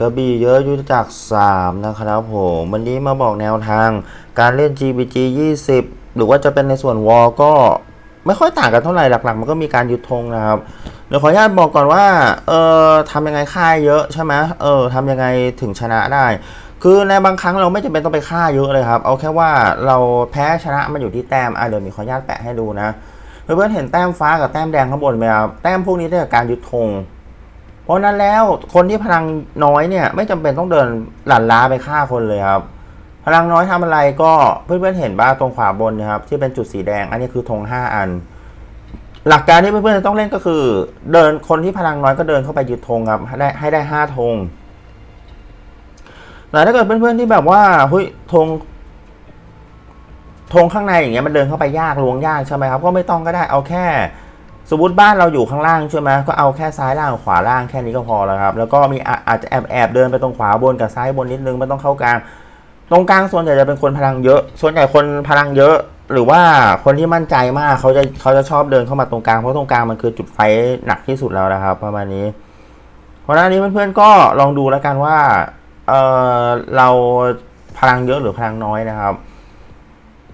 กระบี่เยอะยุทธจักร3นะครับผมวันนี้มาบอกแนวทางการเล่น GBG 20 หรือว่าจะเป็นในส่วนวอลก็ไม่ค่อยต่างกันเท่าไหร่หลักๆ มันก็มีการยึดธงนะครับเดี๋ยวขออนุญาตบอกก่อนว่าเออทำยังไงค่ายเยอะใช่ไหมเออทำยังไงถึงชนะได้ คือในบางครั้งเราไม่จำเป็นต้องไปฆ่าเยอะเลยครับ เอาแค่ว่าเราแพ้ชนะมันอยู่ที่แต้มอะเดี๋ยวมีขออนุญาตแปะให้ดูนะเพื่อนๆเห็นแต้มฟ้ากับแต้มแดงข้างบนไหมครับแต้มพวกนี้ได้จากการยึดธง เพราะนั้นแล้วคนที่พลังน้อยเนี่ย ไม่จำเป็นต้องเดินหลั่นล้าไปฆ่าคนเลยครับ พลังน้อยทำอะไรก็เพื่อนๆเห็นบ้าตรงขวาบนนะครับ ที่เป็นจุดสีแดง อันนี้คือธงห้าอัน หลักการที่เพื่อนๆต้องเล่นก็คือ เดินคนที่พลังน้อยก็เดินเข้าไปยึดธงครับให้ได้ให้ได้ห้าธงแต่ถ้าเกิดเพื่อนๆที่แบบว่าเฮ้ยธงธงข้างในอย่างเงี้ยมันเดินเข้าไปยากลวงยากใช่ไหมครับ ก็ไม่ต้องก็ได้เอาแค่ สมมติบ้านเราอยู่ข้างล่างใช่ไหมก็เอาแค่ซ้ายล่างขวาล่างแค่นี้ก็พอแล้วครับ แล้วก็มีอาจจะแอบแอบเดินไปตรงขวาบนกับซ้ายบนนิดนึงไม่ต้องเข้ากลาง ตรงกลางส่วนใหญ่จะเป็นคนพลังเยอะ ส่วนใหญ่คนพลังเยอะ หรือว่าคนที่มั่นใจมากเขาจะเขาจะชอบเดินเข้ามาตรงกลางเพราะตรงกลางมันคือจุดไฟหนักที่สุดแล้วนะครับ ประมาณนี้ เพราะนั้นนี้เพื่อนๆก็ลองดูแล้วกันว่าเออเราพลังเยอะหรือพลังน้อยนะครับ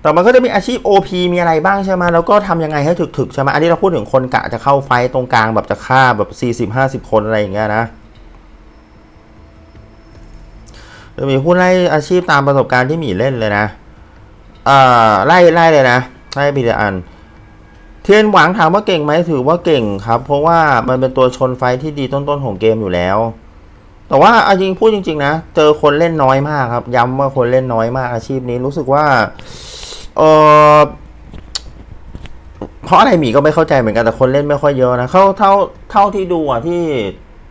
แต่มันก็จะมีอาชีพ OP มีอะไรบ้างใช่ไหมแล้วก็ทำยังไงให้ถึกๆใช่ไหมอันนี้เราพูดถึงคนกะจะเข้าไฟตรงกลางแบบจะฆ่าแบบ 40-50 คนอะไรอย่างเงี้ยนะจะมีผู้ไล่อาชีพตามประสบการณ์ที่มีเล่นเลยนะ เอ่อไล่ไล่เลยนะไล่ปีละอัน เทียนหวังถามว่าเก่งไหมถือว่าเก่งครับ เพราะว่ามันเป็นตัวชนไฟที่ดีต้นๆของเกมอยู่แล้ว แต่ว่าอาจริงพูดจริง ๆ นะ เจอคนเล่นน้อยมากครับ ย้ำว่าคนเล่นน้อยมากอาชีพนี้รู้สึกว่าเออเพราะอะไรหมีก็ไม่เข้าใจเหมือนกันแต่คนเล่นไม่ค่อยเยอะนะเขาเท่าเท่าที่ดูอะที่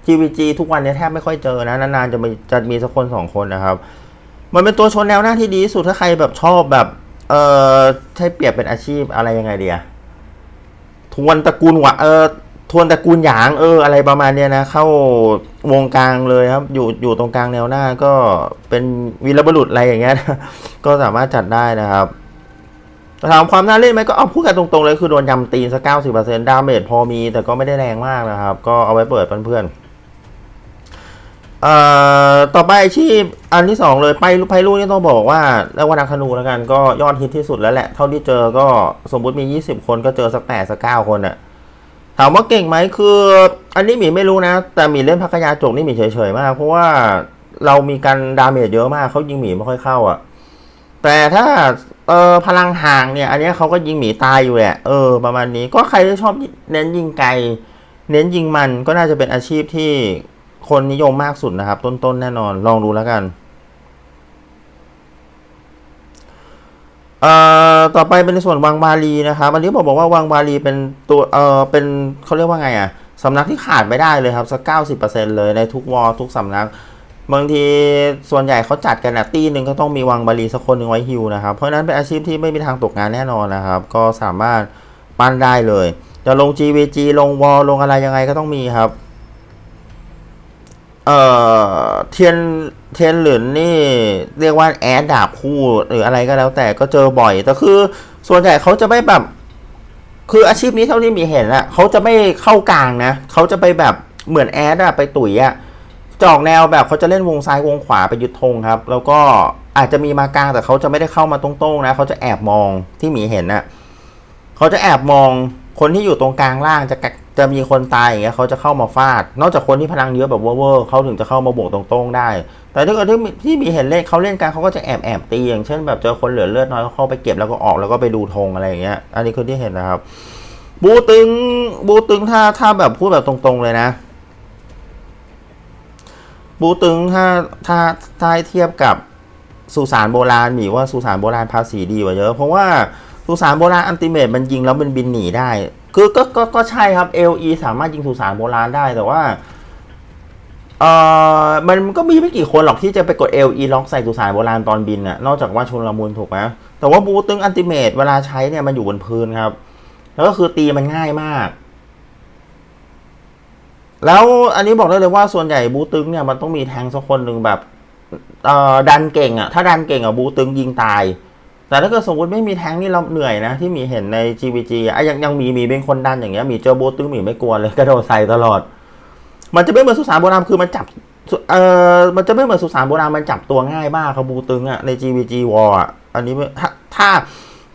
GVG ทุกวันนี้แทบไม่ค่อยเจอนะนานๆจะมีจะมีสักคนสองคนนะครับ มันเป็นตัวชนแนวหน้าที่ดีสุดถ้าใครแบบชอบแบบเออใช้เปรียบเป็นอาชีพอะไรยังไงเดียทวนตระกูลหวะเออ ทวนตระกูลหยางเอออะไรประมาณเนี้ยนะ เข้าวงกลางเลยครับ อยู่อยู่ตรงกลางแนวหน้าก็เป็นวีรบุรุษอะไรอย่างเงี้ยก็สามารถจัดได้นะครับถามความน่าเล่นไหมก็เอาพูดกันตรงๆเลยคือโดนยำตีนสักเก้าสิบเปอร์เซ็นต์ดาเมจพอมี แต่ก็ไม่ได้แรงมากนะครับ ก็เอาไว้เปิดเพื่อนๆเอ่อต่อไปอาชีพอันที่สองเลยไปไพลูกนี่ต้องบอกว่าแล้วว่านักธนูแล้วกันก็ยอดฮิตที่สุดแล้วแหละ เท่าที่เจอก็สมมติมี20คนก็เจอสักแปดสักเก้าคนอะามว่าเก่งไหมคือ อันนี้หมีไม่รู้นะ แต่หมีเล่นพักยาจกนี่หมีเฉยๆมาก เพราะว่าเรามีการดาเมจเยอะมากเขายิงหมีไม่ค่อยเข้าอะแต่ถ้าเออพลังห่างเนี่ย อันนี้เขาก็ยิงหมีตายอยู่แหละเออ ประมาณนี้ก็ใครที่ชอบเน้นยิงไกล เน้นยิงมันก็น่าจะเป็นอาชีพที่คนนิยมมากสุดนะครับ ต้นๆแน่นอนลองดูแล้วกัน อ่อต่อไปเป็นในส่วนวังบาลีนะครับอันนี้บอกบอกว่าวังบาลีเป็นตัวเออเป็นเขาเรียกว่าไงอะสำนักที่ขาดไม่ได้เลยครับสักเก้าสิบเปอร์เซ็นเลยในทุกวอลทุกสำนัก บางทีส่วนใหญ่เขาจัดกันอะตีหนึ่งก็ต้องมีวังบาลีสักคนหนึ่งไว้ฮิวนะครับ เพราะฉะนั้นเป็นอาชีพที่ไม่มีทางตกงานแน่นอนนะครับ ก็สามารถปั้นได้เลย จะลง GVG ลงวอลลงอะไรยังไงก็ต้องมีครับ เอ่อเทียนเทียนหลืนนี่เรียกว่าแอดดาบคู่หรืออะไรก็แล้วแต่ก็เจอบ่อย แต่คือส่วนใหญ่เขาจะไม่แบบ คืออาชีพนี้เท่าที่มีเห็นอะเขาจะไม่เข้ากลางนะเขาจะไปแบบเหมือนแอดอะไปตุ๋ยอะจอกแนวแบบเขาจะเล่นวงซ้ายวงขวาไปยึดธงครับ แล้วก็อาจจะมีมากลางแต่เขาจะไม่ได้เข้ามาตรงๆนะเขาจะแอบมองที่มีเห็นนะ่ะเขาจะแอบมองคนที่อยู่ตรงกลางล่างจะกะ จะมีคนตายอย่างเงี้ยเขาจะเข้ามาฟาด นอกจากคนที่พลังเยอะแบบเวอร์ๆเขาถึงจะเข้ามาบวกตรงๆได้ แต่ถ้าเกิดที่มีเห็นเล่นเขาเล่นกันเขาก็จะแอบแอบตีอย่างเช่นแบบเจอคนเหลือเลือดน้อยเขาเข้าไปเก็บแล้วก็ออกแล้วก็ไปดูธงอะไรอย่างเงี้ย อันนี้คือที่เห็นนะครับ บูตึงบูตึงถ้าถ้าแบบพูดแบบตรงๆเลยนะ บูตึงถ้าถ้าถ้าเทียบกับสุสานโบราณหมีว่าสุสานโบราณภาษีดีกว่าเยอะเพราะว่าสุสานโบราณอันติเมตมันยิงแล้วมันบินหนีได้ คือก็ก็ก็ใช่ครับ LE สามารถยิงสุสานโบราณได้แต่ว่าเอ่อมันก็มีไม่กี่คนหรอกที่จะไปกด LE ล็อกใส่สุสานโบราณตอนบินน่ะนอกจากว่าชนละมุนถูกไหมแต่ว่าบูตึงอันติเมตเวลาใช้เนี่ยมันอยู่บนพื้นครับ แล้วก็คือตีมันง่ายมาก แล้วอันนี้บอกได้เลยว่าส่วนใหญ่บูตึงเนี่ยมันต้องมีแทงสักคนหนึ่งแบบเออดันเก่งอะ่ะถ้าดันเก่งอะ่ะบูตึงยิงตาย แต่ถ้าเกิดสมมติไม่มีแทงนี่เราเหนื่อยนะ ที่มีเห็นใน GVG อะยังยังมีมีเป็นคนดันอย่างเงี้ยมีเจอบูตึงมีไม่กลัวเลยกระโดดใส่ตลอด มันจะไม่เหมือนสุสานโบราณคือมันจับเอ่อมันจะไม่เหมือนสุสานโบราณมันจับตัวง่ายมากครับบูตึงอะ่ะใน GVG War อะอันนี้ไม่ถ้าถ้า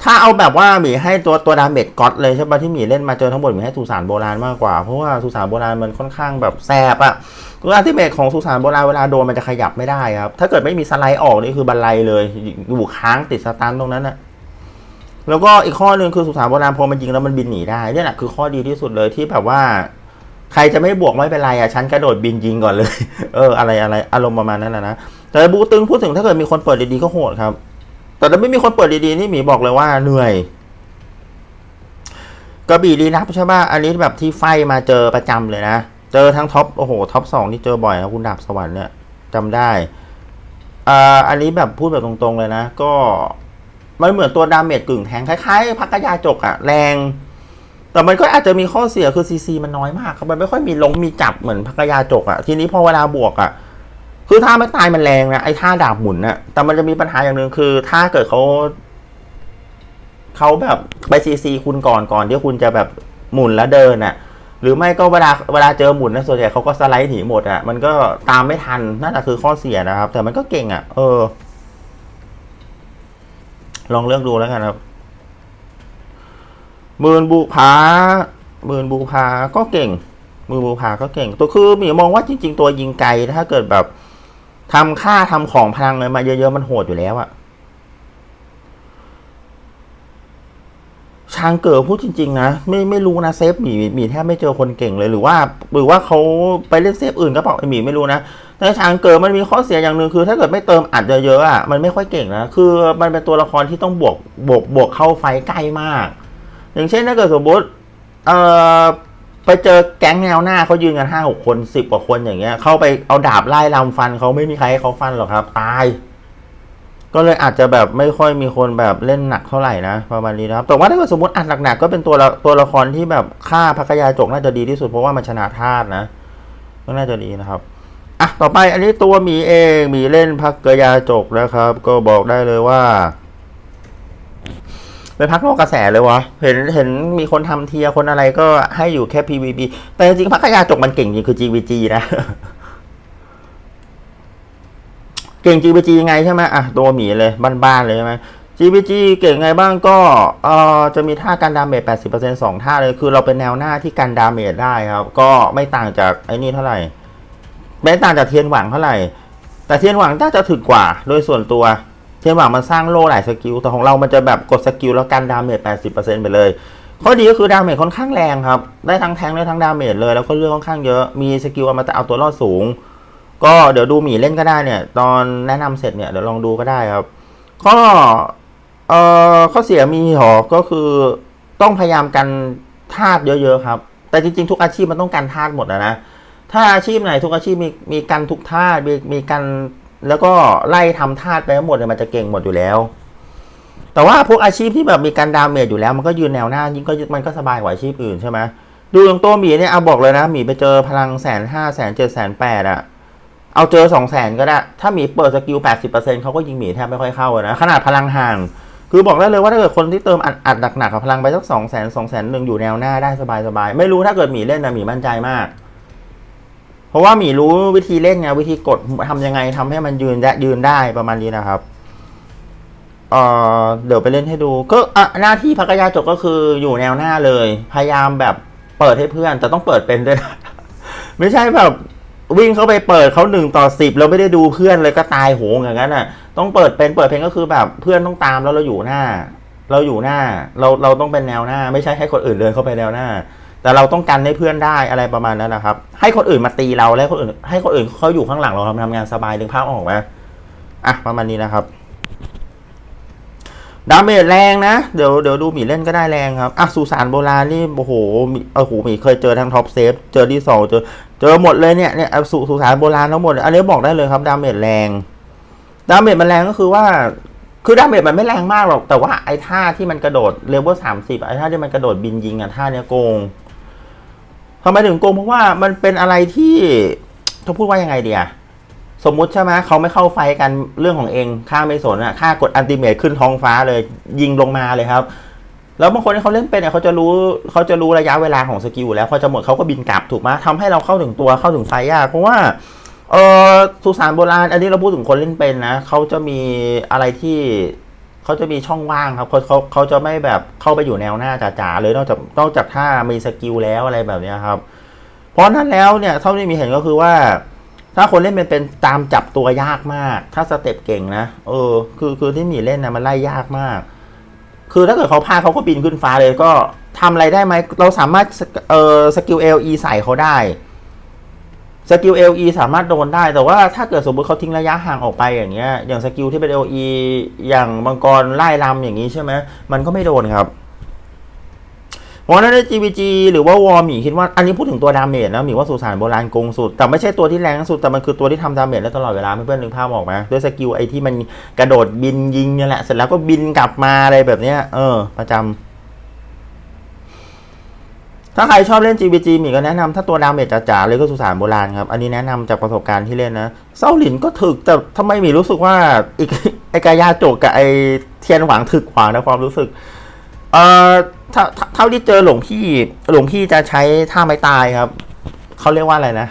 ถ้าเอาแบบว่าหมีให้ตัวตัวดาเมจก๊อตเลยใช่ปะที่หมีเล่นมาเจอทั้งหมดหมีให้สุสานโบราณมากกว่า เพราะว่าสุสานโบราณมันค่อนข้างแบบแสบอะคืออัลติเมทของสุสานโบราณเวลาโดนมันจะขยับไม่ได้ครับ ถ้าเกิดไม่มีสไลด์ออกนี่คือบันไลเลยอยู่ค้างติดสตันตรงนั้นอะแล้วก็อีกข้อหนึ่งคือสุสานโบราณพอมันยิงแล้วมันบินหนีได้นี่แหละคือข้อดีที่สุดเลยที่แบบว่า ใครจะไม่บวกไม่เป็นไรอะฉันกระโดดบินยิงก่อนเลย เอออะไรอะไรอารมณ์ประมาณนั้นนะนะแต่บูตึงพูดถึงถ้าเกิดมีคนเปิดดีๆก็โหดครับ แต่ถ้าไม่มีคนเปิดดีๆนี่หมีบอกเลยว่าเหนื่อยกระบี่ลีนับใช่ป่ะอันนี้แบบที่ไฟมาเจอประจำเลยนะ เจอทั้งท็อปโอ้โหท็อปสองที่เจอบ่อยนะคุณดาบสวรรค์เนี่ยจำได้อ่าอันนี้แบบพูดแบบตรงๆเลยนะ ก็มันเหมือนตัวดาเมจกึ่งแทงคล้ายๆพักกยาจกอะแรง แต่มันก็อาจจะมีข้อเสียคือซีซีมันน้อยมากครับมันไม่ค่อยมีลงมีจับเหมือนพักกยาจกอะทีนี้พอเวลาบวกอะ คือถ้าไม่ตายมันแรงนะไอ้ท่าดาบหมุนนะแต่มันจะมีปัญหาอย่างหนึ่งคือ ถ้าเกิดเขาเขาแบบไปซีซีคุณก่อนก่อนที่คุณจะแบบหมุนแล้วเดินอะ หรือไม่ก็เวลาเวลาเจอหมุนนะส่วนใหญ่เขาก็สไลด์หนีหมดอะ มันก็ตามไม่ทันนั่นแหละคือข้อเสียนะครับ แต่มันก็เก่งอะ เออ ลองเลือกดูแล้วกันครับมื่นบูผามื่นบูผาก็เก่งมือบูผาก็เก่ง ตัวคือหมีมองว่าจริง ๆ ตัวยิงไกลถ้าเกิดแบบ ทำค่าทำของพลังเลยมาเยอะๆมันโหดอยู่แล้วอะชางเกิดพูดจริงๆนะไม่ไม่รู้นะเซฟหมีหมีแทบไม่เจอคนเก่งเลยหรือว่า หรือว่าเขาไปเล่นเซฟอื่นก็เปล่าไอหมีไม่รู้นะแต่ชางเกิดมันมีข้อเสียอย่างหนึ่งคือ ถ้าเกิดไม่เติมอัดเยอะๆอะมันไม่ค่อยเก่งนะคือมันเป็นตัวละครที่ต้องบวกบวกบวกเข้าไฟใกล้มาก อย่างเช่นถ้าเกิดสมมติเอ่อ ไปเจอแก๊งแนวหน้าเขายืนกันห้าหกคนสิบกว่าคนอย่างเงี้ย เข้าไปเอาดาบไล่ลำฟันเขาไม่มีใครให้เขาฟันหรอกครับ ตาย ก็เลยอาจจะแบบไม่ค่อยมีคนแบบเล่นหนักเท่าไหร่นะประมาณนี้นะครับ แต่ว่าถ้าเกิดสมมติอัดหนักๆก็เป็นตัวละตัวละครที่แบบฆ่าพักยาจกน่าจะดีที่สุดเพราะว่ามันชนะธาตุนะก็น่าจะดีนะครับอะต่อไปอันนี้ตัวหมีเองหมีเล่นพักกยาจกนะครับ ก็บอกได้เลยว่า ไปพักนอกกระแสเลยวะ เห็นเห็นมีคนทำเทียคนอะไรก็ให้อยู่แค่ PVP แต่จริงพักกยาจกมันเก่งจริงคือ GVG นะ เก่ง GVG ยังไงใช่ไหมอะตัวหมีเลยบ้านๆเลยใช่ไหม GVG เก่งไงบ้างก็เอ่อจะมีท่าการดาเมจ 80% 2ท่าเลย คือเราเป็นแนวหน้าที่กันดาเมจได้ครับ ก็ไม่ต่างจากไอ้นี่เท่าไหร่ ไม่ต่างจากเทียนหวังเท่าไหร่ แต่เทียนหวังน่าจะถึกกว่าโดยส่วนตัว เทียนหวังมันสร้างโล่หลายสกิลแต่ของเรามันจะแบบกดสกิลแล้วกันดาเมจ 80%ไปเลย ข้อดีก็คือดาเมจค่อนข้างแรงครับ ได้ทั้งแทงได้ทั้งดาเมจเลย แล้วก็เลือกค่อนข้างเยอะ มีสกิลเอามาแต่เอาตัวรอดสูง ก็เดี๋ยวดูหมีเล่นก็ได้เนี่ย ตอนแนะนำเสร็จเนี่ยเดี๋ยวลองดูก็ได้ครับ ข้อเอ่อข้อเสียมีหอก็คือต้องพยายามกันธาตุเยอะๆครับ แต่จริงๆ ทุกอาชีพมันต้องกันธาตุหมดนะนะ ถ้าอาชีพไหนทุกอาชีพมีมีกันทุกธาตุมีมีกัน แล้วก็ไล่ทำธาตุไปหมดเนี่ยมันจะเก่งหมดอยู่แล้ว แต่ว่าพวกอาชีพที่แบบมีการดาเมจอยู่แล้ว มันก็ยืนแนวหน้ายิ่งก็มันก็สบายกว่าอาชีพอื่นใช่ไหมดูอย่างตัวหมีเนี่ยเอาบอกเลยนะหมีไปเจอพลังแสนห้าแสนเจ็ดแสนแปดอะเอาเจอสองแสนก็ได้ ถ้าหมีเปิดสกิลแปดสิบเปอร์เซ็นเขาก็ยิงหมีแทบไม่ค่อยเข้าอะนะขนาดพลังห่าง คือบอกได้เลยว่าถ้าเกิดคนที่เติมอัดอัดหนักๆกับพลังไปสักสองแสนสองแสนหนึ่งอยู่แนวหน้าได้สบายๆไม่รู้ถ้าเกิดหมีเล่นนะหมีมั่นใจมาก เพราะว่าหมีรู้วิธีเล่นไงวิธีกดทำยังไงทำให้มันยืนได้ยืนได้ประมาณนี้นะครับเออเดี๋ยวไปเล่นให้ดู ก็อะหน้าที่พักยาจกก็คืออยู่แนวหน้าเลย พยายามแบบเปิดให้เพื่อน แต่ต้องเปิดเป็นด้วยนะไม่ใช่แบบวิ่งเข้าไปเปิดเขาหนึ่งต่อสิบแล้วไม่ได้ดูเพื่อนเลยก็ตายโหงอย่างนั้นอะ ต้องเปิดเป็นเปิดเพลงก็คือแบบเพื่อนต้องตามแล้วเราอยู่หน้า เราอยู่หน้า เราเราต้องเป็นแนวหน้า ไม่ใช่ให้คนอื่นเดินเข้าไปแนวหน้า แต่เราต้องกันให้เพื่อนได้อะไรประมาณนั้นนะครับ ให้คนอื่นมาตีเราแล้วคนอื่น ให้คนอื่นเขาอยู่ข้างหลังเราทำงานสบายดึงภาพออกไหมอะประมาณนี้นะครับดาเมจแรงนะ เดี๋ยวเดี๋ยวดูหมีเล่นก็ได้แรงครับอะสุสานโบราณนี่โอ้โหมีโอ้โหหมีเคยเจอทั้งท็อปเซฟเจอที่สองเจอเจอหมดเลยเนี่ยเนี่ยสุสุสานโบราณทั้งหมด อันนี้บอกได้เลยครับดาเมจแรงดาเมจมันแรงก็คือว่า คือดาเมจมันไม่แรงมากหรอก แต่ว่าไอ้ท่าที่มันกระโดดเลเวลสามสิบไอ้ท่าที่มันกระโดดบินยิงอะท่าเนี้ยโกง ทำไมถึงโกงเพราะว่ามันเป็นอะไรที่จะพูดว่ายังไงเดีอะสมมุติใช่ไหมเขาไม่เข้าไฟกันเรื่องของเองข้าไม่สนอะข้ากดอันติเมทขึ้นท้องฟ้าเลย ยิงลงมาเลยครับ แล้วบางคนที่เขาเล่นเป็นเนี่ยเขาจะรู้เขาจะรู้ระยะเวลาของสกิลแล้วพอจะหมดเขาก็บินกลับถูกไหมทำให้เราเข้าถึงตัวเข้าถึงไฟยากเพราะว่าเออสุสานโบราณ อันนี้เราพูดถึงคนเล่นเป็นนะเขาจะมีอะไรที่ เขาจะมีช่องว่างครับเขาเขาเขาจะไม่แบบเข้าไปอยู่แนวหน้าจ๋าๆเลยนอกจากนอกจากถ้ามีสกิลแล้วอะไรแบบนี้ครับ เพราะนั้นแล้วเนี่ยเท่าที่มีเห็นก็คือว่า ถ้าคนเล่นเป็นเป็นตามจับตัวยากมาก ถ้าสเต็ปเก่งนะเออ คือคือที่มีเล่นนะมันไล่ยากมาก คือถ้าเกิดเขาพลาดเขาก็บินขึ้นฟ้าเลยก็ทำอะไรได้ไหมเราสามารถเออสกิลเอลีใส่เขาได้ สกิล LE สามารถโดนได้ แต่ว่าถ้าเกิดสมมติเขาทิ้งระยะห่างออกไปอย่างเงี้ย อย่างสกิลที่เป็น LE อย่างมังกรไล่ลำอย่างนี้ใช่ไหมมันก็ไม่โดนครับเพราะนั้นใน GVG หรือว่าวอร์หมีคิดว่าอันนี้พูดถึงตัวดาเมจนะหมีว่าสุสานโบราณกงสุด แต่ไม่ใช่ตัวที่แรงที่สุด แต่มันคือตัวที่ทำดาเมจได้ตลอดเวลาเพื่อนๆนึกภาพออกไหมด้วยสกิลไอที่มันกระโดดบินยิงเนี่ยแหละเสร็จแล้วก็บินกลับมาอะไรแบบเนี้ยเออประจำ ถ้าใครชอบเล่น GVG หมีก็แนะนำถ้าตัวดาเมจจ๋าๆเลยก็สุสานโบราณครับ อันนี้แนะนำจากประสบการณ์ที่เล่นนะเซาหลินก็ถึกแต่ทำไมมีรู้สึกว่าอีกไอกายาโจกกับไอเทียนหวังถึกขวางในความรู้สึกเอ่อเท่าที่เจอหลวงพี่หลวงพี่จะใช้ท่าไม้ตายครับเขาเรียกว่าอะไรนะ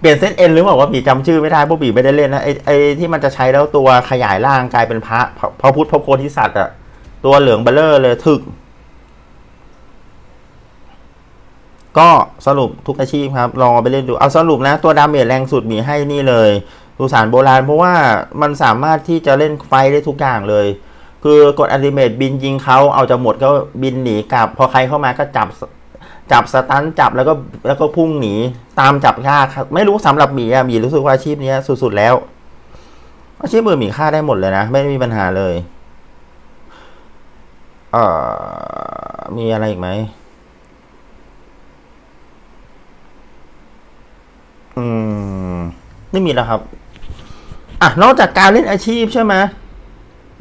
เปลี่ยนเส้นเอ็นหรือเปล่าว่าบีจำชื่อไม่ได้พราะบีไม่ได้เล่นนะไอไอที่มันจะใช้แล้วตัวขยายร่างกลายเป็นพระพระพระพุทธพระโพธิสัตว์อะตัวเหลืองเบลเลอร์เลยถึก ก็สรุปทุกอาชีพครับ ลองเอาไปเล่นดู เอาสรุปนะ ตัวดาเมจแรงสุดมีให้นี่เลยสุสานโบราณ เพราะว่ามันสามารถที่จะเล่นไฟได้ทุกอย่างเลย คือกดอันติเมตบินยิงเขาเอาจะหมดก็บินหนีกลับ พอใครเข้ามาก็จับจับสตันจับแล้วก็แล้วก็พุ่งหนีตามจับยากครับไม่รู้สำหรับหมีอะหมีรู้สึกว่าอาชีพนี้สุดๆแล้ว อาชีพมือหมีฆ่าได้หมดเลยนะ ไม่มีปัญหาเลยเอ่อมีอะไรอีกไหม อืมไม่มีแล้วครับ อะนอกจากการเล่นอาชีพใช่ไหม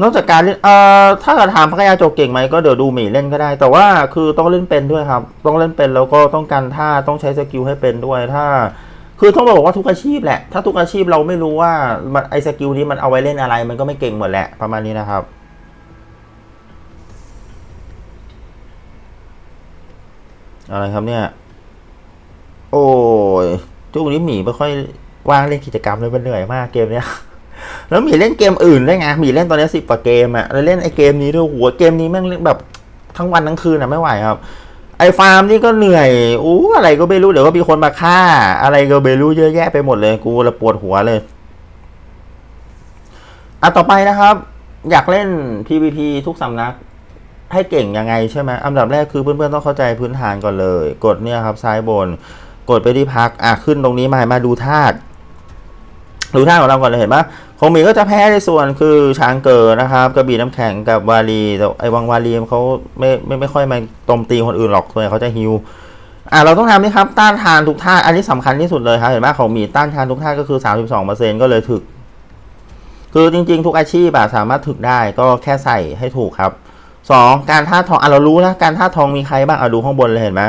นอกจากการเล่นเอ่อถ้าเกิดถามพักยาโจกเก่งไหมก็เดี๋ยวดูหมีเล่นก็ได้ แต่ว่าคือต้องเล่นเป็นด้วยครับ ต้องเล่นเป็นแล้วก็ต้องการท่าต้องใช้สกิลให้เป็นด้วยถ้า คือต้องบอกว่าทุกอาชีพแหละ ถ้าทุกอาชีพเราไม่รู้ว่ามันไอสกิลนี้มันเอาไว้เล่นอะไร มันก็ไม่เก่งหมดแหละประมาณนี้นะครับอะไรครับเนี่ย โอ้ย ช่วงนี้หมีไม่ค่อยว่างเล่นกิจกรรมเลยมันเหนื่อยมากเกมเนี้ย แล้วหมีเล่นเกมอื่นได้ไงหมีเล่นตอนนี้สิบกว่าเกมอะแล้วเล่นไอเกมนี้ด้วยหัวเกมนี้แม่งเล่นแบบทั้งวันทั้งคืนอะไม่ไหวครับ ไอฟาร์มนี่ก็เหนื่อยอู้อะไรก็ไม่รู้เดี๋ยวก็มีคนมาฆ่า อะไรก็ไม่รู้เยอะแยะไปหมดเลย กูละปวดหัวเลยอะต่อไปนะครับ อยากเล่น PVP ทุกสำนักให้เก่งยังไงใช่ไหมอันดับแรกคือเพื่อนๆต้องเข้าใจพื้นฐานก่อนเลย กดเนี่ยครับซ้ายบน กดไปที่พักอะขึ้นตรงนี้มามาดูธาตุดูธาตุของเราก่อนเลยเห็นปะของมีก็จะแพ้ในส่วนคือช้างเกิดนะครับกระบี่น้ำแข็งกับวาลีแต่ไอ้วังวาลีเขาไม่ไม่ไม่ค่อยมาโจมตีคนอื่นหรอกส่วนใหญ่เขาจะฮิวอะเราต้องทำนี่ครับต้านทานทุกธาอันนี้สำคัญที่สุดเลยครับเห็นไหมของมีต้านทานทุกธาก็คือ 32%ก็เลยถึก คือจริง ๆ ทุกอาชีพอะสามารถถึกได้ก็แค่ใส่ให้ถูกครับสองการธาทองอะเรารู้นะการธาทองมีใครบ้างอะดูข้างบนเลยเห็นไหม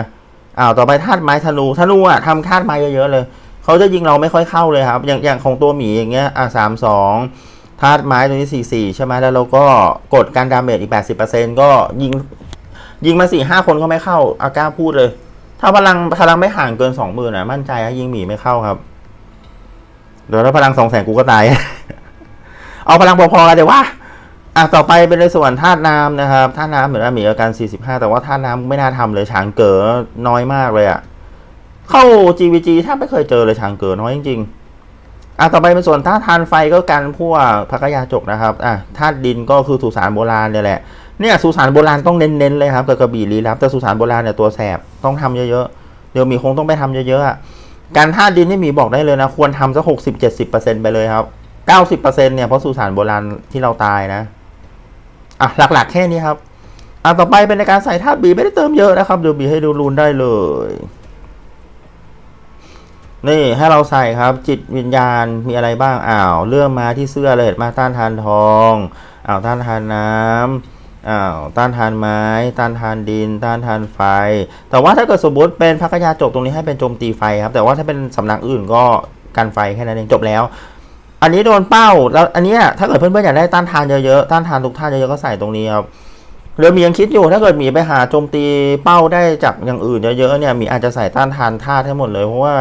อ้าวต่อไปธาตุไม้ธนูธนูอะทำธาตุไม้เยอะๆเลยเขาจะยิงเราไม่ค่อยเข้าเลยครับ อย่างอย่างของตัวหมีอย่างเงี้ยอะสามสองธาตุไม้ตัวนี้สี่สี่ใช่ไหมแล้วเราก็กดการดาเมจอีกแปดสิบเปอร์เซ็นก็ยิงยิงมาสี่ห้าคนก็ไม่เข้าอากล้าพูดเลย ถ้าพลังพลังไม่ห่างเกินสองหมื่นอะมั่นใจยิงหมีไม่เข้าครับเดี๋ยวถ้าพลังสองแสนกูก็ตาย เอาพลังพอๆกันเดี๋ยวว่า อะต่อไปเป็นในส่วนธาตุน้ำนะครับธาตุน้ำเหมือนว่ามีอาการ 45 แต่ว่าธาตุน้ำไม่น่าทำเลยช้างเก๋อน้อยมากเลยอะ่ะเข้า GVG ถ้าไม่เคยเจอเลยช้างเก๋อน้อยจริงๆอะต่อไปเป็นส่วนธาตุทานไฟก็กันพวกพักยาจกนะครับอะธาตุดินก็คือสุสานโบราณเนี่ยแหละเนี่ยสุสานโบราณต้องเน้นๆเลยครับกับกระบี่ลี้ลับแต่สุสานโบราณเนี่ยตัวแสบต้องทำเยอะๆเดี๋ยวมีคงต้องไปทำเยอะๆอะการธาตุดินนี่มีบอกได้เลยนะควรทำสักหกสิบเจ็ดสิบเปอร์เซ็นต์ไปเลยครับเก้าสิบเปอร์เซ็นเนี่ยเพราะสุสานโบราณที่เราตายนะ อะหลักๆแค่นี้ครับอะต่อไปเป็นในการใส่ธาบีไม่ได้เติมเยอะนะครับเดี๋ยวบีให้ดูรูนได้เลย นี่ให้เราใส่ครับ จิตวิญญาณมีอะไรบ้างอ้าวเรื่องมาที่เสื้อเลยเห็นมาต้านทานทองอ้าวต้านทานน้ำอ้าวต้านทานไม้ ต้านทานดิน ต้านทานไฟ แต่ว่าถ้าเกิดสมมติเป็นพักยาจบตรงนี้ให้เป็นโจมตีไฟครับ แต่ว่าถ้าเป็นสำนักอื่นก็กันไฟแค่นั้นเองจบแล้ว อันนี้โดนเป้า แล้วอันนี้ถ้าเกิดเพื่อนๆอยากได้ต้านทานเยอะๆต้านทานทุกท่านเยอะๆก็ใส่ตรงนี้ครับเรือมียังคิดอยู่ถ้าเกิดมีไปหาโจมตีเป้าได้จากอย่างอื่นเยอะๆเนี่ยมีอาจจะใส่ต้านทานธาตุให้หมดเลย เพราะว่า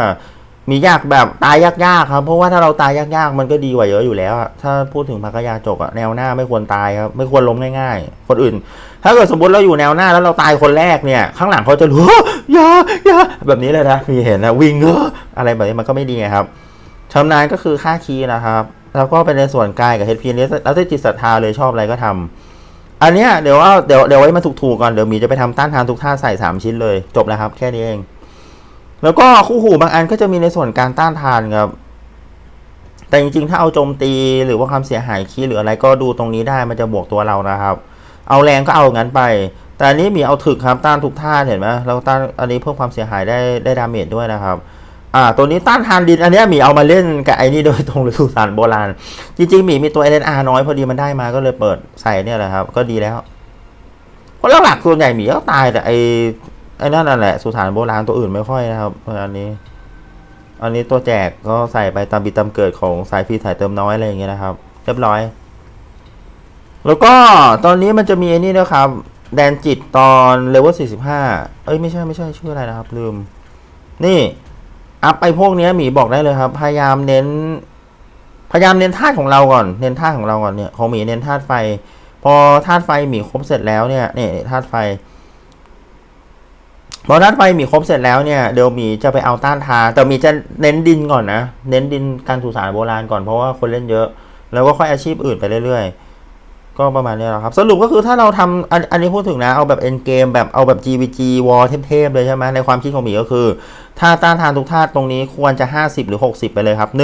มียากแบบตายยากๆครับ เพราะว่าถ้าเราตายยากๆมันก็ดีกว่าเยอะอยู่แล้วถ้าพูดถึงพักยาจกอะแนวหน้าไม่ควรตายครับไม่ควรล้มง่ายๆ คนอื่น ถ้าเกิดสมมติเราอยู่แนวหน้าแล้วเราตายคนแรกเนี่ย ข้างหลังเขาจะรู้ย่ายาแบบนี้เลยนะมีเห็นนะวิ่งเอออะไรแบบนี้มันก็ไม่ดีครับ ชำนาญก็คือค่าคีย์นะครับ แล้วก็เป็นในส่วนกายกับ HP นี้แล้วแต่จิตศรัทธาเลยชอบอะไรก็ทำอันเนี้ยเดี๋ยวว่าเดี๋ยวเดี๋ยวไว้มาถูกๆก่อนเดี๋ยวมีจะไปทำต้านทานทุกท่าใส่สามชิ้นเลย จบแล้วครับ แค่นี้เอง แล้วก็คู่หูบางอันก็จะมีในส่วนการต้านทานครับแต่จริงๆ ถ้าเอาโจมตีหรือว่าความเสียหายคีย์หรืออะไรก็ดูตรงนี้ได้มันจะบวกตัวเรานะครับ เอาแรงก็เอางั้นไป แต่อันนี้มีเอาถึกครับต้านทุกท่าเห็นไหมแล้วต้านอันนี้เพิ่มความเสียหายได้ได้ดาเมจด้วยนะครับ อ่าตัวนี้ต้านทานดินอันนี้หมีเอามาเล่นกับไอ้นี่โดยตรงเลยสุสานโบราณ จริงๆหมีมีตัว LNR น้อยพอดีมันได้มาก็เลยเปิดใส่เนี่ยแหละครับ ก็ดีแล้วเพราะหลักๆส่วนใหญ่หมีก็ตายแต่ไอ้ไอ้นั่นนั่นแหละสุสานโบราณตัวอื่นไม่ค่อยนะครับอันนี้ อันนี้ตัวแจกก็ใส่ไปตามบิดตามเกิดของสายฟรีสายเติมน้อยอะไรอย่างเงี้ยนะครับ เรียบร้อย แล้วก็ตอนนี้มันจะมีไอ้นี่ด้วยครับ แดนจิตตอนเลเวล45เอ้ยไม่ใช่ไม่ใช่ชื่ออะไรนะครับ ลืม นี่ อัพไอพวกนี้หมีบอกได้เลยครับ พยายามเน้น พยายามเน้นธาตุของเราก่อน เน้นธาตุของเราก่อนเนี่ยของหมีเน้นธาตุไฟ พอธาตุไฟหมีครบเสร็จแล้วเนี่ยเนี่ยธาตุไฟ พอธาตุไฟหมีครบเสร็จแล้วเนี่ยเดี๋ยวหมีจะไปเอาต้านทานแต่หมีจะเน้นดินก่อนนะ เน้นดินการสุสานโบราณก่อนเพราะว่าคนเล่นเยอะ แล้วก็ค่อยอาชีพอื่นไปเรื่อยๆ ก็ประมาณนี้แหละครับ สรุปก็คือถ้าเราทำอันอันนี้พูดถึงนะ เอาแบบเอ็นเกมแบบเอาแบบ GVG War เทพๆเลยใช่ไหมในความคิดของหมีก็คือ ถ้าต้านทานทุกธาตุตรงนี้ควรจะ 50 หรือ 60 ไปเลยครับ 1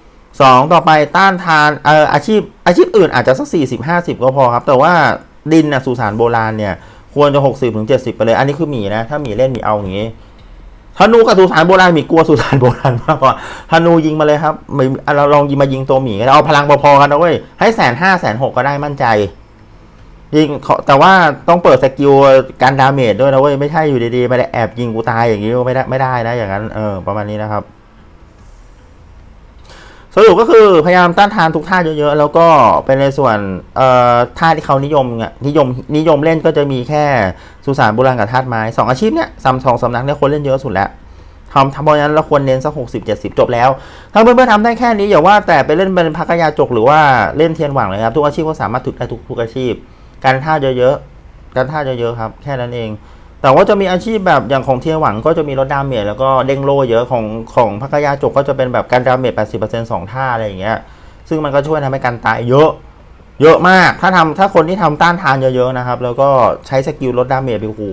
2 ต่อไปต้านทานเอ่ออาชีพอาชีพอื่นอาจจะสัก 40 50 ก็พอครับ แต่ว่าดินนะสุสานโบราณเนี่ย ควรจะ 60ถึง70 ไปเลย อันนี้คือหมีนะ ถ้าหมีเล่นหมีเอาอย่างงี้ ธนูกับสุสานโบราณหมีกลัวสุสานโบราณมากกว่าธนูยิงมาเลยครับเราลองยิงมายิงตัวหมีเอาพลังพอๆกันนะเว้ยให้แสนห้าแสนหกก็ได้มั่นใจยิงแต่ว่าต้องเปิดสกิลการดาเมจด้วยนะเว้ยไม่ใช่อยู่ดีๆมาแอบยิงกูตายอย่างนี้ไม่ได้ไม่ได้นะอย่างนั้นเออประมาณนี้นะครับ สรุปก็คือพยายามต้านทานทุกท่าเยอะๆ แล้วก็เป็นในส่วนเอ่อท่าที่เขานิยมอะนิยมนิยมเล่นก็จะมีแค่สุสานโบราณกับธาตุไม้สองอาชีพเนี้ยซัมสองสำนักเนี่ยคนเล่นเยอะสุดแล้วทำทำเพราะฉะนั้นเราควรเน้นสักหกสิบเจ็ดสิบจบแล้ว ถ้าเพื่อนๆทำได้แค่นี้อย่าว่าแต่ไปเล่นเป็นพักยาจกหรือว่าเล่นเทียนหวังเลยครับ ทุกอาชีพก็สามารถถึกได้ทุกทุกอาชีพ การท่าเยอะๆการท่าเยอะๆครับ แค่นั้นเอง แต่ว่าจะมีอาชีพแบบอย่างของเทียหวังก็จะมีลดดาเมจแล้วก็เด้งโลเยอะของของพักยาจกก็จะเป็นแบบการดาเมจแปดสิบเปอร์เซ็นต์สองท่าอะไรอย่างเงี้ยซึ่งมันก็ช่วยทำให้การตายเยอะ เยอะมากถ้าทำถ้าคนที่ทำต้านทานเยอะๆนะครับ แล้วก็ใช้สกิลลดดาเมจไปโอ้โห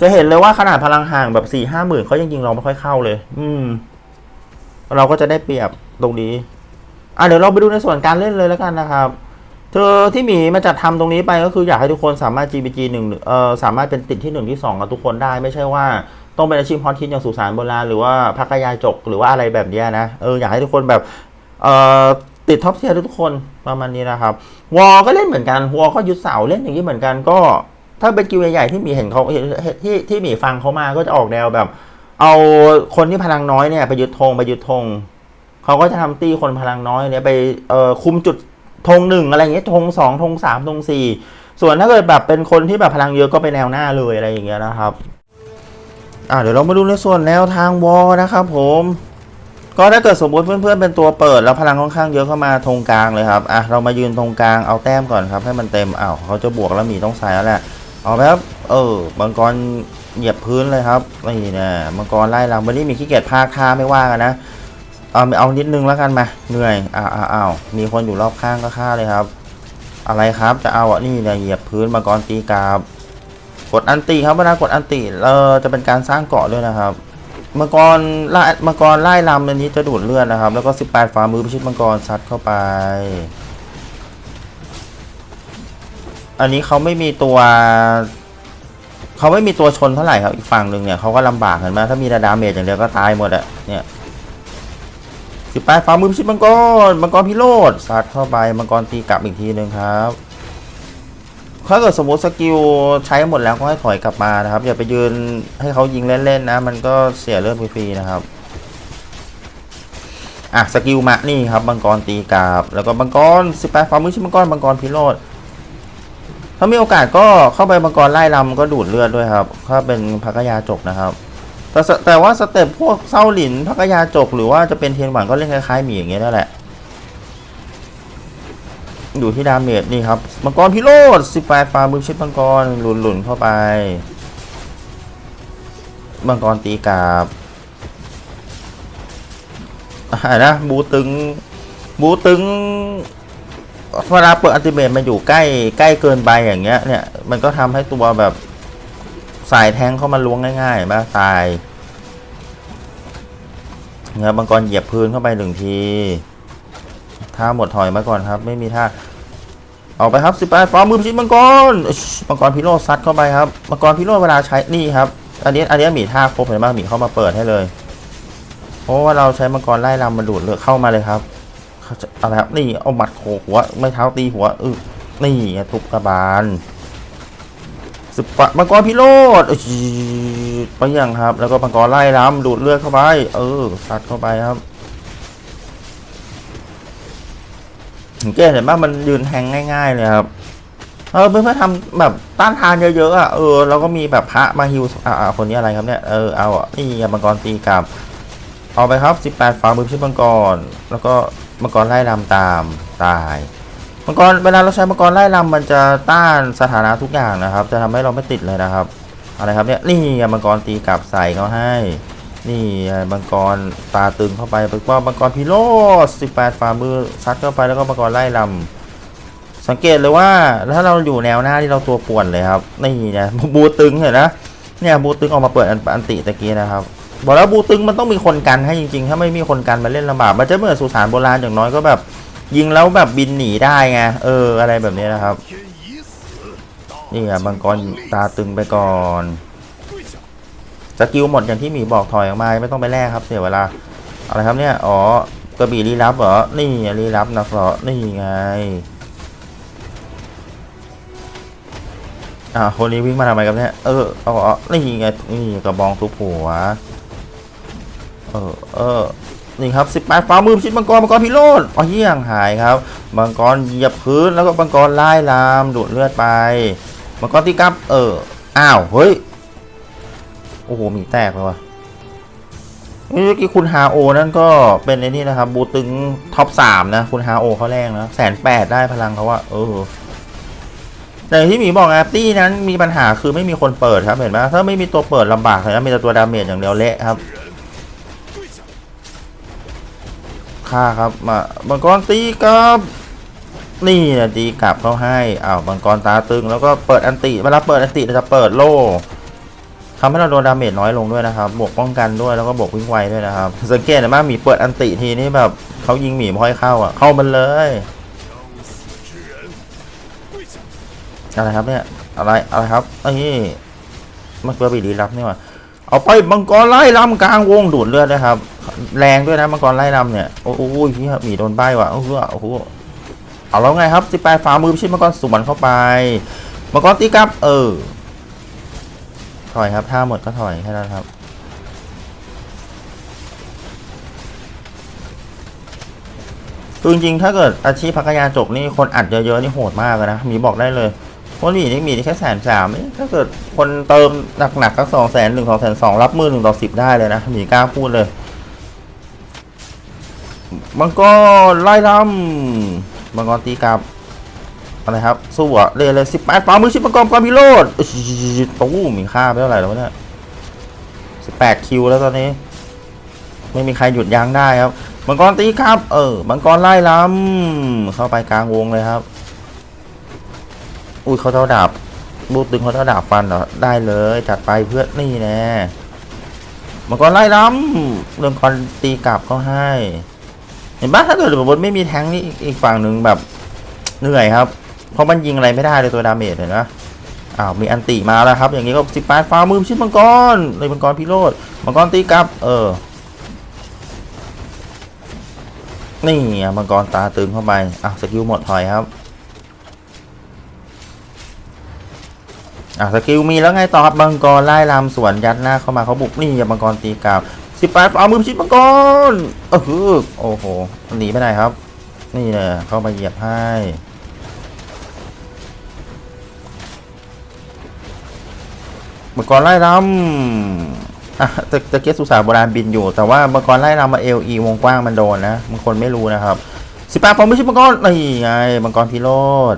จะเห็นเลยว่าขนาดพลังห่างแบบสี่ห้าหมื่นเขายังยิงเราไม่ค่อยเข้าเลย อืม เราก็จะได้เปรียบตรงนี้ อะเดี๋ยวเราไปดูในส่วนการเล่นเลยแล้วกันนะครับ เธอที่หมีมาจัดทำตรงนี้ไปก็คืออยากให้ทุกคนสามารถ GPG หนึ่งเอ่อสามารถเป็นติดที่หนึ่งที่สองกับทุกคนได้ไม่ใช่ว่าต้องเป็นอาชีพฮอตฮิตอย่างสุสานโบราณหรือว่าพักยาจกหรือว่าอะไรแบบนี้นะเอออยากให้ทุกคนแบบเอ่อติดท็อปเทียร์ทุกคนประมาณนี้นะครับวอก็เล่นเหมือนกันวอก็ยุดเสาเล่นอย่างนี้เหมือนกันก็ ถ้าเป็นกิวใหญ่ๆที่หมีเห็นเขาเห็นที่ที่หมีฟังเขามาก็จะออกแนวแบบ เอาคนที่พลังน้อยเนี่ยไปยึดธงไปยึดธงเขาก็จะทำตีคนพลังน้อยเนี่ยไปเอ่อคุมจุด ธงหนึ่งอะไรอย่างเงี้ยธงสองธงสามธงสี่ส่วนถ้าเกิดแบบเป็นคนที่แบบพลังเยอะก็ไปแนวหน้าเลยอะไรอย่างเงี้ยนะครับอ่าเดี๋ยวเรามาดูในส่วนแนวทางวอลนะครับผมก็ถ้าเกิดสมมติเพื่อนๆเป็นตัวเปิดแล้วพลังค่อนข้างเยอะเข้ามาธงกลางเลยครับอะเรามายืนตรงกลางเอาแต้มก่อนครับ ให้มันเต็มอ้าวเขาจะบวกแล้วมีต้องใส่แล้วแหละเอาไหมครับเออมังกรเหยียบพื้นเลยครับนี่นะมังกรไล่เราวันนี้มีขี้เกียจพากท่าไม่ว่ากันนะ เอาเอานิดนึงแล้วกันมาเหนื่อยอ้าวอ้าวมีคนอยู่รอบข้างก็ฆ่าเลยครับ อะไรครับจะเอาอะนี่เนี่ยเหยียบพื้นมังกรตีกราบกดอันตีครับเวลากดอันตีเราจะเป็นการสร้างเกาะด้วยนะครับมังกรไล่มังกรไล่ลำอันนี้จะดูดเลือดนะครับ แล้วก็ 18ฝ่ามือพิชิตมังกรซัดเข้าไป อันนี้เขาไม่มีตัวเขาไม่มีตัวชนเท่าไหร่ครับอีกฝั่งหนึ่งเนี่ยเขาก็ลำบากเห็นไหมถ้ามีแต่ดาเมจอย่างเดียวก็ตายหมดอะเนี่ย สิบแปดฟ้ามือพิชิตมังกร มังกรพิโรธซัดเข้าไป มังกรตีกลับอีกทีหนึ่งครับถ้าเกิดสมมติสกิลใช้หมดแล้วก็ให้ถอยกลับมานะครับ อย่าไปยืนให้เขายิงเล่นๆนะ มันก็เสียเลือดฟรีๆนะครับอะสกิลมานี่ครับมังกรตีกลับแล้วก็มังกร18ฟ้ามือชิมังกรมังกรพิโรธถ้ามีโอกาสก็เข้าไปมังกรไล่ลำก็ดูดเลือดด้วยครับ ถ้าเป็นพักยาจกนะครับ แต่สแต่ว่าสเต็ปพวกเศร้าหลินพักยาจก หรือว่าจะเป็นเทียนหวานก็เล่นคล้ายๆหมีอย่างเงี้ยนั่นแหละ อยู่ที่ดาเมจนี่ครับมังกรพิโรธ18ฟ้ามือชิดมังกรหลุนๆเข้าไปมังกรตีกลับอ่านะบูตึงบูตึงเวลาเปิดอัลติเมทมาอยู่ใกล้ใกล้เกินไปอย่างเงี้ยเนี่ยมันก็ทำให้ตัวแบบ สายแทงเข้ามาล้วงง่ายๆมาตายเงียบางกรเหยียบพื้นเข้าไปหนึ่งทีท่าหมดถอยมาก่อนครับ ไม่มีท่าออกไปครับสิบแปดฟอร์มมือพิชิตมังกรมังกรพิโรซัดเข้าไปครับมังกรพิโรเวลาใช้นี่ครับอันนี้อันนี้มีท่าครบเห็นไหมีเข้ามาเปิดให้เลยเพราะว่าเราใช้มังกรไล่ลำมาดูดเลือเข้ามาเลยครับอะไรครับนี่เอาหมัดโขกหัวไม่เท้าตีหัวอึนี่ทุบกระบาล สปะมังกรพิโรธอื้อไปยังครับ แล้วก็มังกรไล่ลำดูดเลือดเข้าไป เออซัดเข้าไปครับเห็นแกเห็นป่ะมันยืนแทงง่าย ๆ เลยครับ เออเพื่อทำแบบต้านทานเยอะๆอะ เออเราก็มีแบบพระมาฮิวอ่าคนนี้อะไรครับเนี่ย เออ เอาอะนี่มังกรตีกลับ เอาไปครับ 18ฝามือพิชิตมังกร แล้วก็มังกรไล่ลำตามตาย มังกรเวลาเราใช้มังกรไล่ลำมันจะต้านสถานะทุกอย่างนะครับ จะทำให้เราไม่ติดเลยนะครับอะไรครับเนี่ยนี่มังกรตีกลับใส่เขาให้ นี่มังกรตาตึงเข้าไปปุ๊บว่ามังกรพิโรธ18ฝ่ามือซัดเข้าไปแล้วก็มังกรไล่ลำสังเกตเลยว่าถ้าเราอยู่แนวหน้าที่เราตัวป่วนเลยครับนี่ไงบูตึงเห็นนะเนี่ยบูตึงออกมาเปิดอันอันติตะกี้นะครับบอกแล้วบูตึงมันต้องมีคนกันให้จริงๆ ถ้าไม่มีคนกันมาเล่นลำบากมันจะเหมือนสุสานโบราณอย่างน้อยก็แบบ ยิงแล้วแบบบินหนีได้ไงเออ อะไรแบบนี้นะครับ นี่อะมังกรตาตึงไปก่อนสกิลหมดอย่างที่หมีบอกถอยออกมาไม่ต้องไปแลกครับเสียเวลาอะไรครับเนี่ยอ๋อกระบี่ลี้ลับเหรอนี่ไงลี้ลับนะเหรอนี่ไงอ่าคนนี้วิ่งมาทำไมครับเนี่ยเออเอาเอานี่ไงนี่กระบองทุบหัวเออเออ นี่ครับสิบแปดฟ้ามือพิชิตมังกรมังกรพิโรธอ๋อเยี่ยงหายครับมังกรเหยียบพื้นแล้วก็มังกรไล่ลามดูดเลือดไปมังกรที่กับ เอออ้าวเฮ้ยโอ้โหมีแตกเลยวะเมื่อกี้คุณฮาโอนั่นก็เป็นไอ้นี่นะครับ บูตึงท็อปสามนะ คุณฮาโอเขาแรงนะแสนแปดได้พลังเขาว่าเออแต่ที่หมีบอกแอปตี้นั้นมีปัญหาคือไม่มีคนเปิดครับเห็นไหมถ้าไม่มีตัวเปิดลำบากเลยนะมีแต่ตัวดาเมจอย่างเดียวเละครับ ค่าครับมาบังกรตีกับนี่นะตีกลับเขาให้อ้าวบังกรตาตึงแล้วก็เปิดอันติเวลาเปิดอันติเราจะเปิดโล่ทำให้เราโดนดาเมจน้อยลงด้วยนะครับบวกป้องกันด้วยแล้วก็บวกวิ่งไวด้วยนะครับสังเกตนะว่าหมีเปิดอันติทีนี้แบบเขายิงหมีไม่ค่อยเข้าอะเข้ามันเลยอะไรครับเนี่ยอะไรอะไรครับไอ้นี่มันเพื่อบีดีรับนี่ว่าเอาไปมังกรไล่ลำกลางวงดูดเลือดนะครับ แรงด้วยนะมังกรไล่ลำเนี่ย โอ้โหพี่หมีโดนใบว่ะโอ้โหโอ้โหเอาแล้วไงครับสิบแปดฝ่ามือพิชิตมังกรสวนเข้าไปมังกรตีกลับ เออ ถอยครับถ้าหมดก็ถอยแค่นั้นครับคือจริงๆ ถ้าเกิดอาชีพพักยาจบนี่คนอัดเยอะๆนี่โหดมากเลยนะ มีบอกได้เลยเพราะหมีนี่มีแค่แสนสามถ้าเกิดคนเติมหนักๆก็สองแสนหนึ่งสองแสนสองรับมือหนึ่งต่อสิบได้เลยนะหมีกล้าพูดเลย มังกรไล่ลำมังกรตีกลับอะไรครับสู้อะเลยเลยสิบแปดฝ่ามือชิบมังกรมังกรพิโรธตู้มีค่าไปเท่าไหร่แล้วเนี่ยสิบแปดคิวแล้วตอนนี้ ไม่มีใครหยุดยั้งได้ครับมังกรตีครับ เออมังกรไล่ลำเข้าไปกลางวงเลยครับ อุ้ยเขาเท่าดาบบูตึงเขาเท่าดาบฟันเหรอได้เลยจัดไปเพื่อนนี่แน่มังกรไล่ลำเรื่องกรตีกลับก็ให้ เห็นปะถ้าเกิดสมมติไม่มีแทงนี่อีกฝั่งหนึ่งแบบเหนื่อยครับ เพราะมันยิงอะไรไม่ได้เลยตัวดาเมจเห็นไหมอ้าวมีอันติมาแล้วครับ อย่างนี้ก็สิบแปดฟ้ามือชิดมังกรเลยมังกรพิโรธมังกรตีกลับ เออนี่มังกรตาตึงเข้าไปอะสกิลหมดถอยครับอะสกิลมีแล้วไงต่อบมังกรไล่ลำสวนยัดหน้าเข้ามาเขาบุกนี่อะมังกรตีกลับ สิบแปดเอามือชิดมังกรเออโอ้โหหนีไปไหนครับ นี่เลยเข้ามาเหยียบให้มังกรไล่ลำอะตะตะเกียบสุสานโบราณบินอยู่ แต่ว่ามังกรไล่ลำมาเอลีวงกว้างมันโดนนะบางคนไม่รู้นะครับสิบแปดผมไม่ใช่มังกรนี่ไงมังกรพิโรธ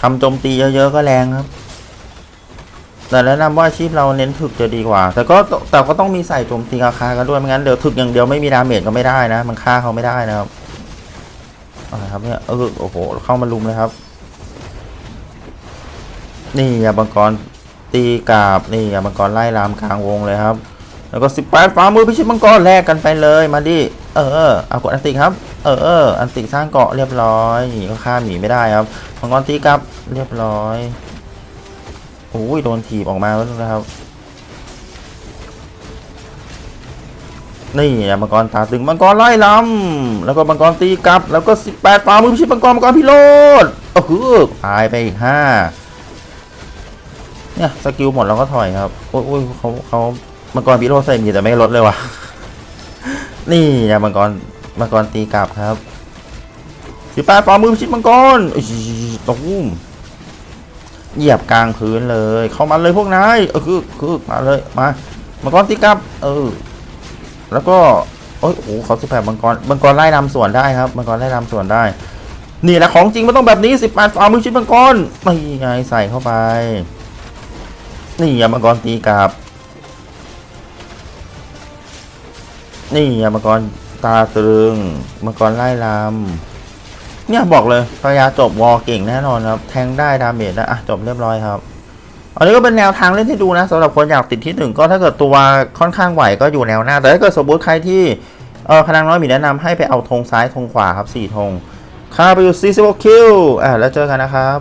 ทำโจมตีเยอะๆก็แรงครับ แต่แนะนำว่าอาชีพเราเน้นถึกจะดีกว่า แต่ก็แต่ก็ต้องมีใส่โจมตีราคากันด้วยไม่งั้นเดี๋ยวถึกอย่างเดียวไม่มีดาเมจก็ไม่ได้นะ มันฆ่าเขาไม่ได้นะครับอะไรครับเนี่ยเออโอ้โหเข้ามาลุมเลยครับ นี่อะบังกรตีกาบนี่อะบังกรไล่ลามกลางวงเลยครับ แล้วก็สิบแปดฝ่ามือพิชิตมังกรแลกกันไปเลยมาดิเออเอากดอันติครับ เออเอออันติสร้างเกาะเรียบร้อยนี่ก็ข้าหนีไม่ได้ครับมังกรตีกลับเรียบร้อย โอ้ยโดนถีบออกมาแล้วนะครับ นี่อะมังกรตาตึงมังกรไล่ลำแล้วก็มังกรตีกลับ แล้วก็สิบแปดฝ่ามือพิชิตมังกรมังกรพิโรธโอ้โหตายไปอีกห้าเนี่ยสกิลหมดเราก็ถอยครับโอ้ยเขาเขามังกรพิโรธใส่มีแต่ไม่ลดเลยว่ะนี่อะมังกรมังกรตีกลับครับสิบแปดฝ่ามือพิชิตมังกรอุ้ยตุ้ม เหยียบกลางพื้นเลย เข้ามาเลยพวกนายเออคือคือมาเลยมามังกรตีกลับ เออ แล้วก็โอ้ยโอ้โหเขาสิบแปดมังกรมังกรไล่ลำสวนได้ครับมังกรไล่ลำสวนได้ นี่แหละของจริงมันต้องแบบนี้สิบแปดฝ่ามือชิดมังกรนี่ไงใส่เข้าไป นี่อะมังกรตีกลับ นี่อะมังกรตาตรึงมังกรไล่ลำ เนี่ยบอกเลยพยาจบวอลเก่งแน่นอนครับ แทงได้ดาเมจได้อะจบเรียบร้อยครับ อันนี้ก็เป็นแนวทางเล่นที่ดูนะสำหรับคนอยากติดที่หนึ่งก็ถ้าเกิดตัวค่อนข้างไหวก็อยู่แนวหน้า แต่ถ้าเกิดสมมติใครที่เออพลังน้อยมีแนะนำให้ไปเอาธงซ้ายธงขวาครับสี่ธงข้าไปอยู่46คิวอะแล้วเจอกันนะครับ